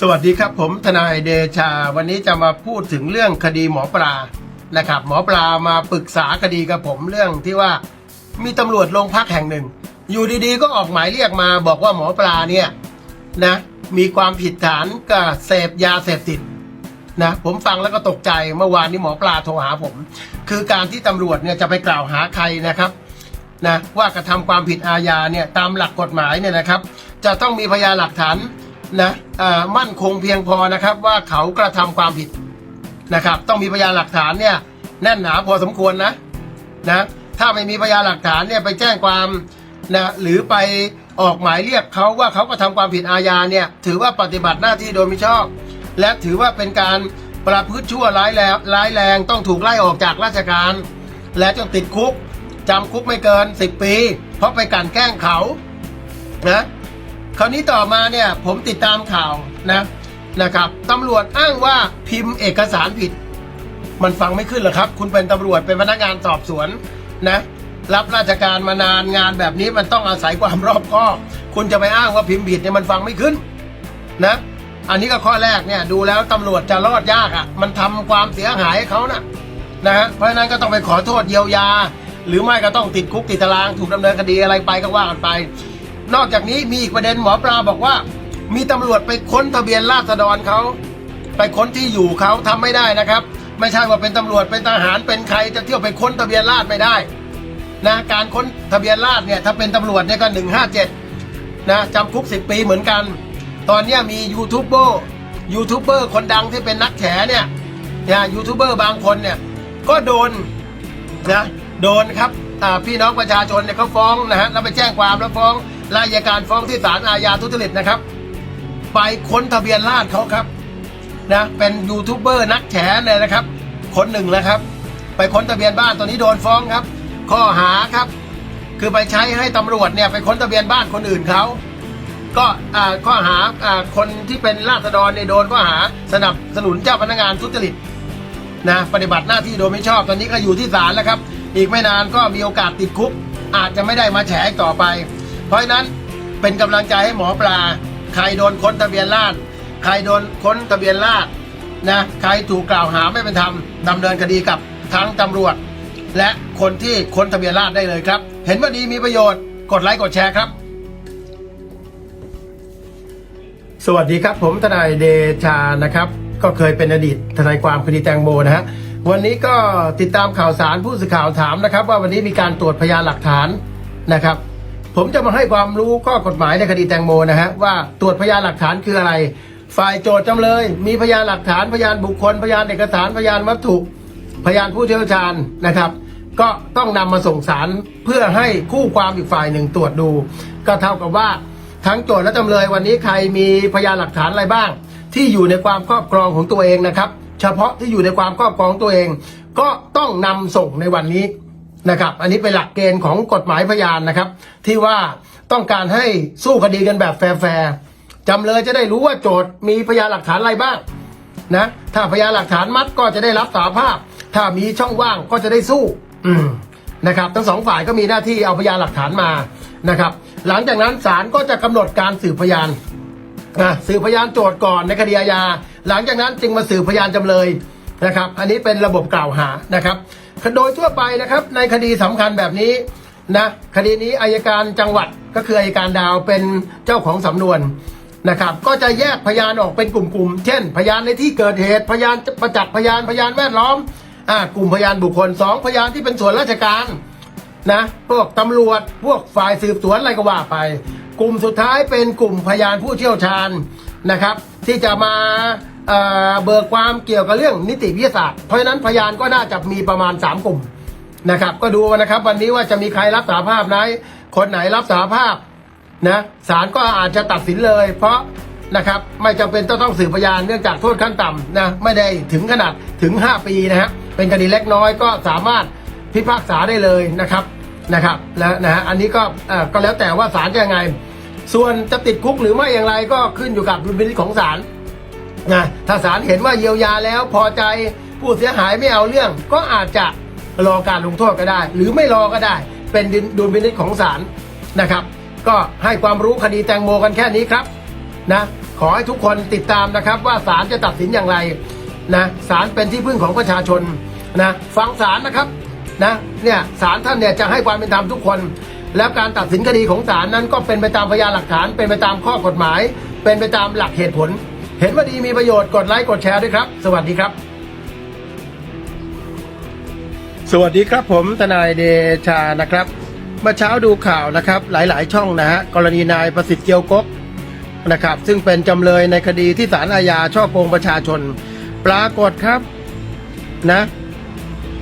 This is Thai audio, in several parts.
สวัสดีครับผมทนายเดชา วันนี้จะมาพูดถึงเรื่องคดีหมอปลานะครับ หมอปลามาปรึกษาคดีกับผมเรื่องที่ว่ามีตำรวจโรงพักแห่งหนึ่ง อยู่ดีๆ ก็ออกหมายเรียกมาบอกว่าหมอปลาเนี่ยนะมีความผิดฐานกับเสพยาเสพติดนะผมฟังแล้วก็ตกใจเมื่อวานนี้หมอปลาโทรหาผม คือการที่ตำรวจเนี่ยจะไปกล่าวหาใครนะครับนะว่ากระทำความผิดอาญาเนี่ยตามหลักกฎหมายเนี่ยนะครับ จะต้องมีพยานหลักฐาน นะอ่ามั่นคงเพียงพอนะครับ ว่าเขากระทำความผิดนะครับ ต้องมีพยานหลักฐานเนี่ยแน่นหนาพอสมควรนะนะถ้าไม่มีพยานหลักฐานเนี่ยไปแจ้งความนะหรือไปออกหมายเรียกเขาว่าเขากระทำความผิดอาญาเนี่ยถือว่าปฏิบัติหน้าที่โดยมิชอบ และถือว่าเป็นการประพฤติชั่วร้ายแรงร้ายแรงต้องถูกไล่ออกจากราชการ และจนติดคุกจำคุกไม่เกิน 10 ปี เพราะไปกันแกล้งเขานะ คราวนี้ต่อมาเนี่ยผมติดตามข่าวนะนะครับตำรวจอ้างว่าพิมพ์เอกสารผิด มันฟังไม่ขึ้นหรอครับ คุณเป็นตำรวจเป็นพนักงานสอบสวนนะรับราชการมานานงานแบบนี้มันต้องอาศัยความรอบคอบ คุณจะไปอ้างว่าพิมพ์ผิดเนี่ยมันฟังไม่ขึ้นนะอันนี้ก็ข้อแรกเนี่ยดูแล้วตำรวจจะรอดยากอะ่ะ มันทำความเสียหายให้เขานะนะฮะเพราะฉะนั้นก็ต้องไปขอโทษเยียวยา หรือไม่ก็ต้องติดคุกติดตารางถูกดำเนินคดีอะไรไปก็ว่ากันไป นอกจากนี้มีอีกประเด็นหมอปลาบอกว่า มีตำรวจไปค้นทะเบียนราษฎรเขาไปค้นที่อยู่เขาทำไม่ได้นะครับ ไม่ใช่ว่าเป็นตำรวจเป็นทหารเป็นใครจะเที่ยวไปค้นทะเบียนราษฎรไม่ได้นะการค้นทะเบียนราษฎรเนี่ยถ้าเป็นตำรวจเนี่ยก็หนึ่งห้าเจ็ดนะจำคุกสิบปีเหมือนกัน ตอนนี้มียูทูบเบอร์ยูทูบเบอร์คนดังที่เป็นนักแฉเนี่ยนะยูทูบเบอร์บางคนเนี่ยก็โดนนะโดนครับพี่น้องประชาชนเนี่ยเขาฟ้องนะฮะแล้วไปแจ้งความแล้วฟ้อง รายการฟ้องที่ศาลอาญาทุจริตนะครับ ไปค้นทะเบียนราษเขาครับนะเป็นยูทูบเบอร์นักแฉเลยนะครับ คนหนึ่งแล้วครับ ไปค้นทะเบียนบ้านตัวนี้โดนฟ้องครับ ข้อหาครับ คือไปใช้ให้ตำรวจเนี่ยไปค้นทะเบียนบ้านคนอื่นเขาก็อ่าข้อหาอ่าคนที่เป็นราษฎรเนี่ยโดนข้อหาสนับสนุนเจ้าพนักงานทุจริตนะปฏิบัติหน้าที่โดยไม่ชอบตอนนี้ก็อยู่ที่ศาลแล้วครับ อีกไม่นานก็มีโอกาสติดคุก อาจจะไม่ได้มาแฉต่อไป เพราะฉะนั้นเป็นกำลังใจให้หมอปลา ใครโดนค้นทะเบียนราษใครโดนค้นทะเบียนราษนะใครถูกกล่าวหาไม่เป็นธรรมดำเนินคดีกับทั้งตำรวจ และคนที่ค้นทะเบียนราษได้เลยครับ เห็นว่าดีมีประโยชน์กดไลค์กดแชร์ครับ สวัสดีครับ ผมทนายเดชานะครับ ก็เคยเป็นอดีตทนายความคดีแตงโมนะฮะวันนี้ก็ติดตามข่าวสารผู้สื่อข่าวถามนะครับ ว่าวันนี้มีการตรวจพยานหลักฐานนะครับ ผมจะมาให้ความรู้ข้อกฎหมายในคดีแตงโมนะฮะว่าตรวจพยานหลักฐานคืออะไร ฝ่ายโจทย์จำเลย มีพยานหลักฐานพยานบุคคล พยานเอกสารพยานวัตถุพยานผู้เชี่ยวชาญนะครับ ก็ต้องนำมาส่งสารเพื่อให้คู่ความอีกฝ่ายหนึ่งตรวจดู ก็เท่ากับว่าทั้งโจทย์และจำเลยวันนี้ใครมีพยานหลักฐานอะไรบ้าง ที่อยู่ในความครอบครองของตัวเองนะครับ เฉพาะที่อยู่ในความครอบครองตัวเอง ก็ต้องนำส่งในวันนี้ นะครับ อันนี้เป็นหลักเกณฑ์ของกฎหมายพยานนะครับ ที่ว่าต้องการให้สู้คดีกันแบบแฟร์ๆจำเลยจะได้รู้ว่าโจทย์มีพยานหลักฐานอะไรบ้างนะถ้าพยานหลักฐานมัดก็จะได้รับสารภาพ ถ้ามีช่องว่างก็จะได้สู้นะครับ ทั้งสองฝ่ายก็มีหน้าที่เอาพยานหลักฐานมานะครับ หลังจากนั้นศาลก็จะกำหนดการสืบพยานนะสืบพยานโจทย์ก่อนในคดีอาญาหลังจากนั้นจึงมาสืบพยานจำเลย นะครับ อันนี้เป็นระบบกล่าวหานะครับโดยทั่วไปนะครับ ในคดีสำคัญแบบนี้นะคดีนี้อายการจังหวัดก็คืออายการดาวเป็นเจ้าของสำนวนนะครับ ก็จะแยกพยานออกเป็นกลุ่มๆ เช่น พยานในที่เกิดเหตุพยานประจักษ์พยานพยานแวดล้อมอ่ากลุ่มพยานบุคคลสองพยานที่เป็นส่วนราชการนะพวกตำรวจพวกฝ่ายสืบสวนอะไรก็ว่าไป กลุ่มสุดท้ายเป็นกลุ่มพยานผู้เชี่ยวชาญนะครับ ที่จะมา เอ่อเบิกความเกี่ยวกับเรื่องนิติวิทยาศาสตร์เพราะฉะนั้นพยานก็น่าจะมีประมาณ 3 กลุ่มนะครับ ก็ดูนะครับ วันนี้ว่าจะมีใครรับสารภาพไหนคนไหนรับสารภาพนะศาลก็อาจจะตัดสินเลย เพราะนะครับไม่จำเป็นต้องต้องสืบพยานเนื่องจากโทษขั้นต่ำนะไม่ได้ถึงขนาดถึง 5 ปีนะฮะเป็นคดีเล็กน้อยก็สามารถพิพากษาได้เลยนะครับนะครับแล้วนะฮะอันนี้ก็เออก็แล้วแต่ว่าศาลจะยังไง ส่วนจะติดคุกหรือไม่อย่างไรก็ขึ้นอยู่กับดุลพินิจของศาล นะถ้าศาลเห็นว่าเยียวยาแล้วพอใจผู้เสียหายไม่เอาเรื่อง ก็อาจจะรอการลงโทษก็ได้ หรือไม่รอก็ได้ เป็นดุลพินิจของศาลนะครับ ก็ให้ความรู้คดีแตงโมกันแค่นี้ครับนะขอให้ทุกคนติดตามนะครับ ว่าศาลจะตัดสินอย่างไรนะศาลเป็นที่พึ่งของประชาชนนะฟังศาลนะครับนะเนี่ยศาลท่านเนี่ยจะให้ความเป็นธรรมทุกคน แล้วการตัดสินคดีของศาลนั้นก็เป็นไปตามพยานหลักฐาน เป็นไปตามข้อกฎหมาย เป็นไปตามหลักเหตุผล เห็นว่าดีมีประโยชน์กดไลค์กดแชร์ด้วยครับ สวัสดีครับ สวัสดีครับผมทนายเดชานะครับเมื่อเช้าดูข่าวนะครับ หลาย ๆ ช่องนะฮะกรณีนายประสิทธิ์เกียวกกนะครับ ซึ่งเป็นจำเลยในคดีที่ศาลอาญาช่อโกงประชาชน ปรากฏครับนะ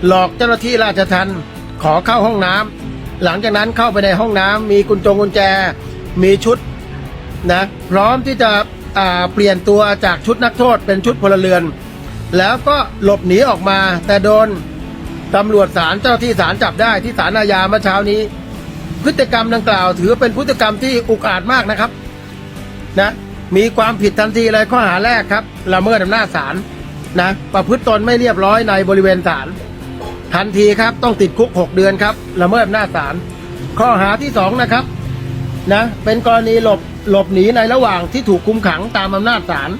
หลอกเจ้าหน้าที่ราชทัณฑ์ขอเข้าห้องน้ำหลังจากนั้นเข้าไปในห้องน้ำมีกุญจงกุญแจ มีชุดนะ พร้อมที่จะ เปลี่ยนตัวจากชุดนักโทษเป็นชุดพลเรือน แล้วก็หลบหนีออกมา แต่โดนตำรวจศาลเจ้าที่ศาลจับได้ที่ศาลอาญาเมื่อเช้านี้ พฤติกรรมดังกล่าว ถือเป็นพฤติกรรมที่อุกอาจมากนะครับนะมีความผิดทันทีเลยข้อหาแรกครับละเมิดอำนาจศาลนะประพฤติตนไม่เรียบร้อยในบริเวณศาลทันทีครับต้องติดคุก 6 เดือนครับละเมิดอำนาจศาลข้อหาที่สองนะครับนะเป็นกรณีหลบ หลบหนีในระหว่างที่ถูกคุมขังตามอำนาจศาล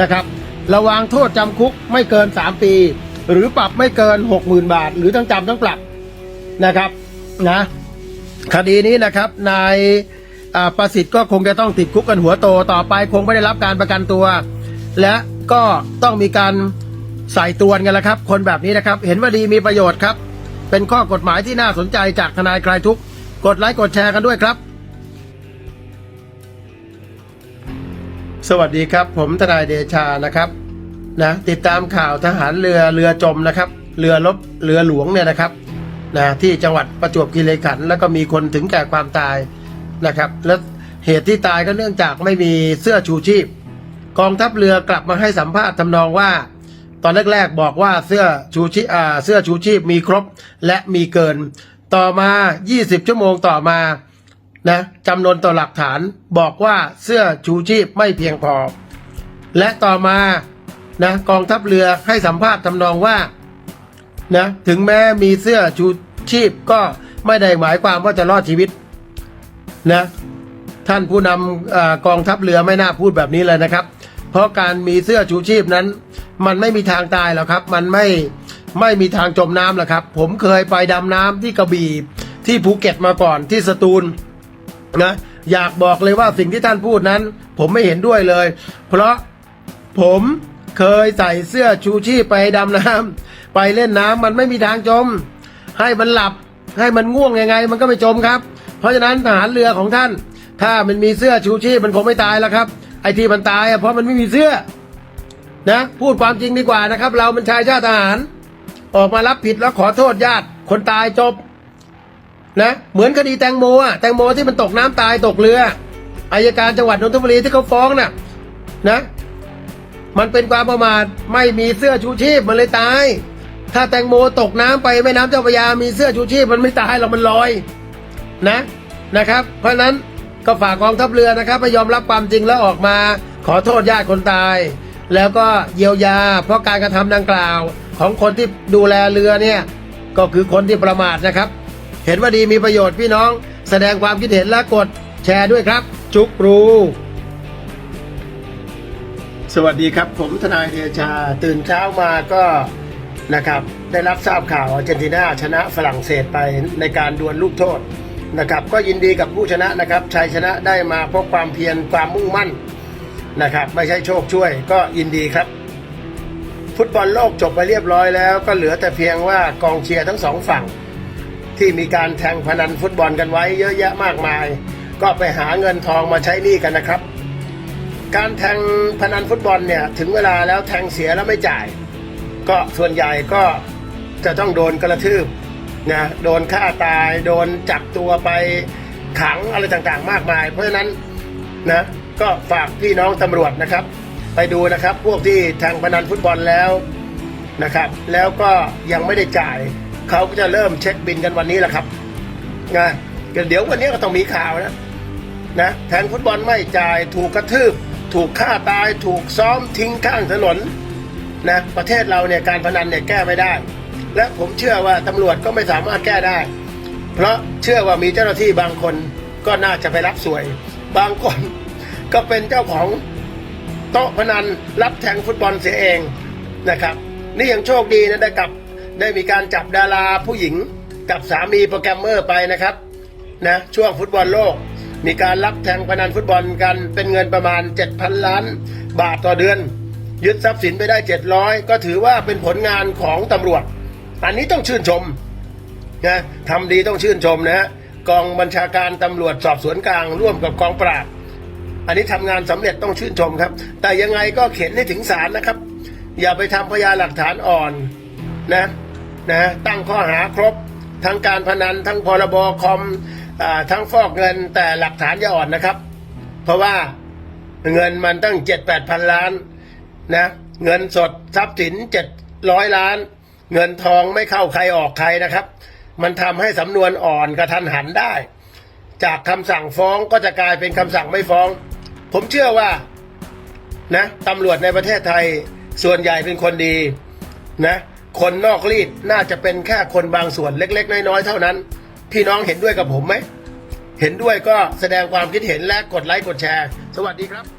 นะครับ ระวางโทษจำคุกไม่เกิน 3 ปี หรือปรับไม่เกิน 60,000 บาท หรือทั้งจำทั้งปรับนะครับนะคดีนี้นะครับนายประสิทธิ์ก็คงจะต้องติดคุกกันหัวโตต่อไปคงไม่ได้รับการประกันตัว และก็ต้องมีการใส่ตรวกันแล้วครับ คนแบบนี้นะครับ เห็นว่าดีมีประโยชน์ครับ เป็นข้อกฎหมายที่น่าสนใจจากทนายคลายทุกกดไลค์กดแชร์กันด้วยครับ สวัสดีครับ ผมทนายเดชานะครับนะติดตามข่าวทหารเรือเรือจมนะครับ เรือลบเรือหลวงเนี่ยนะครับนะที่จังหวัดประจวบคีรีขันธ์แล้วก็มีคนถึงแก่ความตายนะครับ และเหตุที่ตายก็เนื่องจากไม่มีเสื้อชูชีพ กองทัพเรือกลับมาให้สัมภาษณ์ทำนองว่า ตอนแรกๆบอกว่าเสื้อชูชีพเสื้อชูชีพมีครบและมีเกิน ต่อมา 20 ชั่วโมงต่อมา นะจำนวนต่อหลักฐานบอกว่าเสื้อชูชีพไม่เพียงพอ และต่อมานะกองทัพเรือให้สัมภาษณ์ทำนองว่านะถึงแม้มีเสื้อชูชีพก็ไม่ได้หมายความว่าจะรอดชีวิตนะท่านผู้นำอกองทัพเรือไม่น่าพูดแบบนี้เลยนะครับ เพราะการมีเสื้อชูชีพนั้น มันไม่มีทางตายหรอกครับ มันไม่ไม่มีทางจมน้ำหรอกครับ ผมเคยไปดำน้ำที่กระบี่ที่ภูเก็ตมาก่อนที่สตูล นะอยากบอกเลยว่าสิ่งที่ท่านพูดนั้น ผมไม่เห็นด้วยเลย เพราะผมเคยใส่เสื้อชูชีพไปดำน้ำไปเล่นน้ำมันไม่มีทางจม ให้มันหลับให้มันง่วงยังไง มันก็ไม่จมครับ เพราะฉะนั้นทหารเรือของท่าน ถ้ามันมีเสื้อชูชีพมันคงไม่ตายแล้วครับไอที่มันตายเพราะมันไม่มีเสื้อนะพูดความจริงดีกว่านะครับ เราเป็นชายชาติทหาร ออกมารับผิดแล้วขอโทษญาติ คนตายจบ นะเหมือนคดีแตงโมอะแตงโมที่มันตกน้ำตายตกเรืออายการจังหวัดนนทบุรีที่เขาฟ้องน่ะนะ มันเป็นความประมาทไม่มีเสื้อชูชีพมันเลยตาย ถ้าแตงโมตกน้ำไปแม่น้ำเจ้าพระยามีเสื้อชูชีพมันไม่ตายหรอกมันลอยนะนะครับ เพราะฉะนั้นก็ฝากกองทัพเรือนะครับไปยอมรับความจริงแล้วออกมา ขอโทษญาติคนตาย แล้วก็เยียวยา เพราะการกระทำดังกล่าว ของคนที่ดูแลเรือเนี่ยก็คือคนที่ประมาทนะครับ เห็นว่าดีมีประโยชน์พี่น้อง แสดงความคิดเห็นและกดแชร์ด้วยครับ จุกรู สวัสดีครับผมทนายเดชา ตื่นเช้ามาก็นะครับได้รับทราบข่าวอาร์เจนตินาชนะฝรั่งเศสไปในการดวลลูกโทษนะครับก็ยินดีกับผู้ชนะนะครับชัยชนะได้มาเพราะความเพียรความมุ่งมั่นนะครับไม่ใช่โชคช่วยก็ยินดีครับ ฟุตบอลโลกจบไปเรียบร้อยแล้ว ก็เหลือแต่เพียงว่ากองเชียร์ทั้งสองฝั่ง ที่มีการแทงพนันฟุตบอลกันไว้เยอะแยะมากมาย ก็ไปหาเงินทองมาใช้หนี้กันนะครับ การแทงพนันฟุตบอลเนี่ยถึงเวลาแล้วแทงเสียแล้วไม่จ่าย ก็ส่วนใหญ่ก็จะต้องโดนกระทืบนะโดนฆ่าตาย โดนจับตัวไปขังอะไรต่างๆ มากมาย เพราะฉะนั้นนะก็ฝากพี่น้องตำรวจนะครับ ไปดูนะครับพวกที่แทงพนันฟุตบอลแล้วนะครับ แล้วก็ยังไม่ได้จ่าย เขาก็จะเริ่มเช็คบินกันวันนี้แหละครับนะเดี๋ยววันนี้ก็ต้องมีข่าวนะนะแทงฟุตบอลไม่จ่ายถูกกระทืบ ถูกฆ่าตายถูกซ้อมทิ้งข้างถนนนะประเทศเราเนี่ยการพนันเนี่ยแก้ไม่ได้ และผมเชื่อว่าตำรวจก็ไม่สามารถแก้ได้ เพราะเชื่อว่ามีเจ้าหน้าที่บางคนก็น่าจะไปรับสวย บางคนก็เป็นเจ้าของโต๊ะพนันรับแทงฟุตบอลเสียเองนะครับ นี่ยังโชคดีนะได้กับ ได้มีการจับดาราผู้หญิงกับสามีโปรแกรมเมอร์ไปนะครับนะช่วงฟุตบอลโลก มีการรับแทงพนันฟุตบอลกันเป็นเงินประมาณ 7,000 ล้าน บาทต่อเดือน ยึดทรัพย์สินไปได้ 700 ก็ถือว่าเป็นผลงานของตำรวจ อันนี้ต้องชื่นชมนะทำดีต้องชื่นชมนะฮะกองบัญชาการตำรวจสอบสวนกลางร่วมกับกองปราบ อันนี้ทำงานสำเร็จต้องชื่นชมครับ แต่ยังไงก็เข็นให้ถึงศาลนะครับ อย่าไปทำพยานหลักฐานอ่อนนะ นะตั้งข้อหาครบ ทั้งการพนัน ทั้งพรบคอมอทั้งฟอกเงินแต่หลักฐานอย่าอ่อนนะครับ เพราะว่าเงินมันตั้งเจ็ดแปดพันล้านนะเงินสดทรัพย์สินเจ็ดร้อยล้าน เงินทองไม่เข้าใครออกใครนะครับ มันทำให้สำนวนอ่อนกระทันหันได้ จากคำสั่งฟ้องก็จะกลายเป็นคำสั่งไม่ฟ้อง ผมเชื่อว่านะตำรวจในประเทศไทยส่วนใหญ่เป็นคนดีนะ คนนอกรีดน่าจะเป็นแค่คนบางส่วนเล็ก ๆ น้อยๆเท่านั้น พี่น้องเห็นด้วยกับผมไหม เห็นด้วยก็แสดงความคิดเห็นและกดไลค์กดแชร์ สวัสดีครับ